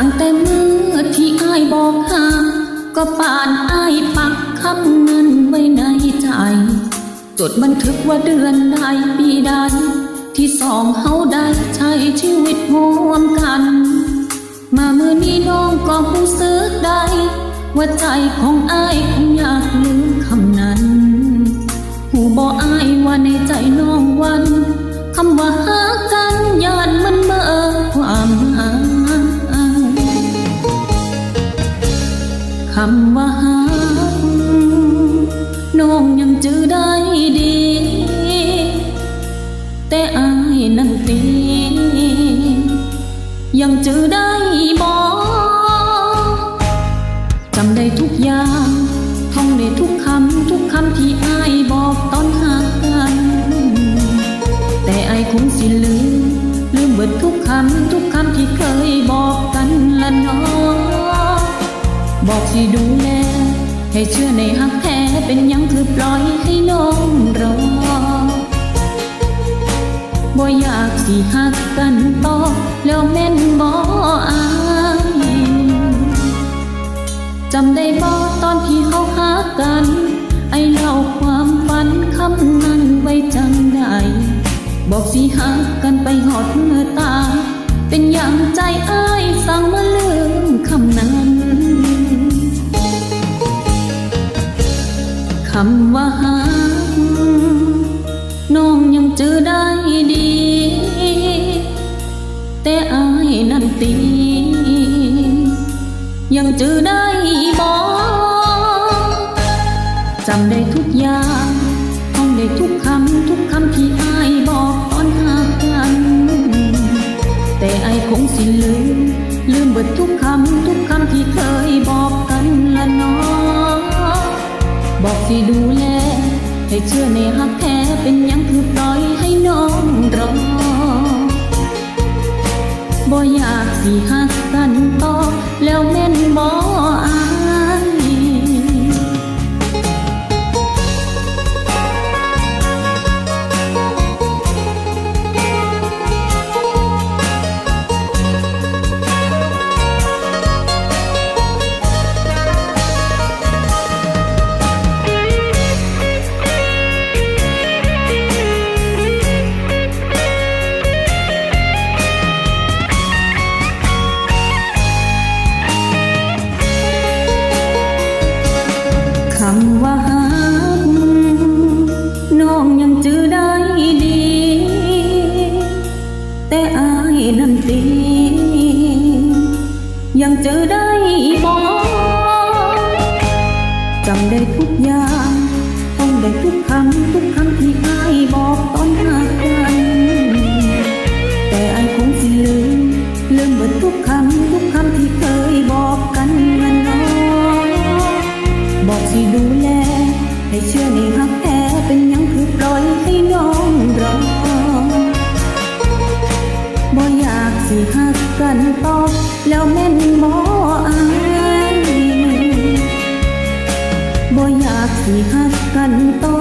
ตั้งแต่มือที่อ้ายบอกหาก็ป่านอ้ายปักคำเงินไว้ในใจ จดบันทึกว่าเดือนใดปีใด ที่สองเฮาได้ใช้ชีวิตร่วมกัน มามือนี้น้องก็รู้สึกได้ว่าใจของอ้ายคงอยากลืมคำนั้น หูบอกอ้ายว่าในใจน้องวันคำว่า คำว่าหาน้องยังจือได้ดี แต่อายนั้นตียังจือได้บอกจำได้ทุกอย่างท่องได้ทุกคำ ทุกคำที่อายบอกตอนหากัน แต่อายคงสิลืมลืมเบิดทุกคำ ทุกคำที่เคยบอกกันละน้อง บอกสิดูแลให้เชื่อในหักแท้เป็นยังคือปล่อยให้น้องรอบ่อยากสิหักกันต่อแล้วแม่นบ่อายจำได้บ่ตอนที่เขาหากัน ไอเล่าความฝันคำนั้นไว้จังได้ บอกสิหักกันไปหอดเมื่อตา เป็นอย่างใจอ้ายสั่งำว่าหาน้องยังเจอได้ดี แต่อายนั้นตี ยังเจอได้บอกจำได้ทุกอย่างท่องได้ทุกคำ ทุกคำที่อายบอกตอนหากัน แต่อายคงสิลืม ลืมเบิดทุกคำ ทุกคำที่เคยบอกกันละน้อง สิดูแล ให้เชื่อในฮักแท้เป็นยังคือปล่อยให้น้องรอบ่อยากสิฮักกันต่อแล้วแม่นบอก นั่นตียังเจอได้บ่จำได้ทุกอย่างต้องได้ทุกคำทุกคำที่ไอาบอกตอนหากันแต่ไอาคงสิลืมลืมหมดทุกคำทุกคำที่เคยบอกกันนะน้องบอกสิดูแลให้เชื่อในหักแท้เป็นยังคือปล่อยให้น้องรอ กันต่อแล้วแม่นบ่อายบ่อยากสิหักกันต่อ